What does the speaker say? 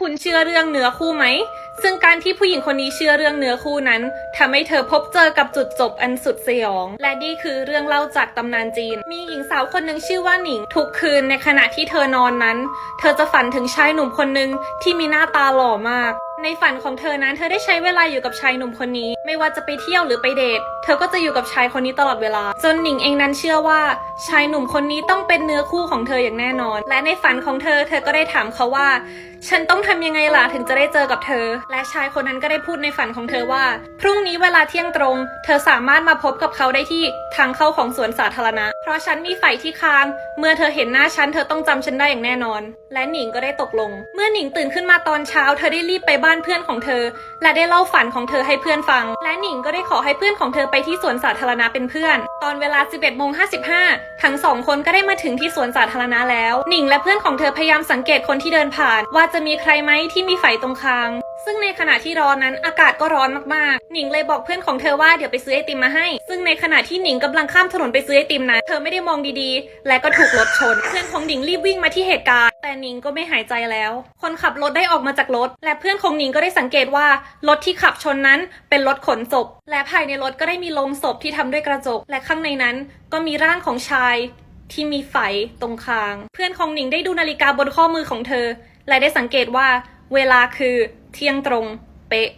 คุณเชื่อเรื่องเนื้อคู่ไหม ซึ่งการที่ผู้หญิงคนนี้เชื่อเรื่องเนื้อคู่นั้นทำให้เธอพบเจอกับจุดจบอันสุดสยอง และนี่คือเรื่องเล่าจากตำนานจีน มีหญิงสาวคนหนึ่งชื่อว่าหนิง ทุกคืนในขณะที่เธอนอนนั้น เธอจะฝันถึงชายหนุ่มคนหนึ่งที่มีหน้าตาหล่อมาก ในฝันของเธอนั้นเธอได้ใช้เวลาอยู่กับชายหนุ่มคนนี้ ไม่ว่าจะไปเที่ยวหรือไปเดท เธอก็จะอยู่กับชายคนนี้ตลอดเวลา จนหนิงเองนั้นเชื่อว่า ชายหนุ่มคนนี้ต้องเป็นเนื้อคู่ของเธออย่างแน่นอน และในฝันของเธอ เธอก็ได้ถามเขาว่า ฉันต้องทำยังไงล่ะถึงจะได้เจอกับเธอ และชายคนนั้นก็ได้พูดในฝันของเธอว่า พรุ่งนี้เวลาเที่ยงตรง เธอสามารถมาพบกับเขาได้ที่ทางเข้าของสวนสาธารณะ ราะฉันมีไฟที่คาง เมื่อเธอเห็นหน้าฉันเธอต้องจำฉันได้อย่างแน่นอน และหนิงก็ได้ตกลง เมื่อหนิงตื่นขึ้นมาตอนเช้า เธอได้รีบไปบ้านเพื่อนของเธอ และได้เล่าฝันของเธอให้เพื่อนฟัง และหนิงก็ได้ขอให้เพื่อนของเธอไปที่สวนสาธารณะเป็นเพื่อน ตอนเวลา 11โมง55 ทั้งสองคนก็ได้มาถึงที่สวนสาธารณะแล้ว หนิงและเพื่อนของเธอพยายามสังเกตคนที่เดินผ่าน ว่าจะมีใครไหมที่มีไฟตรงคาง ซึ่งในขณะที่ร้อนนั้นอากาศก็ร้อนมากๆ หนิงเลยบอกเพื่อนของเธอว่าเดี๋ยวไปซื้อไอติมมาให้ ซึ่งในขณะที่หนิงกำลังข้ามถนนไปซื้อไอติมนั้นเธอไม่ได้มองดีๆ และก็ถูกรถชน เพื่อนของหนิงรีบวิ่งมาที่เหตุการณ์ แต่หนิงก็ไม่หายใจแล้ว คนขับรถได้ออกมาจากรถ และเพื่อนของหนิงก็ได้สังเกตว่ารถที่ขับชนนั้นเป็นรถขนศพ และภายในรถก็ได้มีโลงศพที่ทำด้วยกระจก และข้างในนั้นก็มีร่างของชายที่มีไฝตรงคาง เพื่อนของหนิงได้ดูนาฬิกาบนข้อมือของเธอ และได้สังเกตว่าเวลาคือ เที่ยงตรงเป๊ะ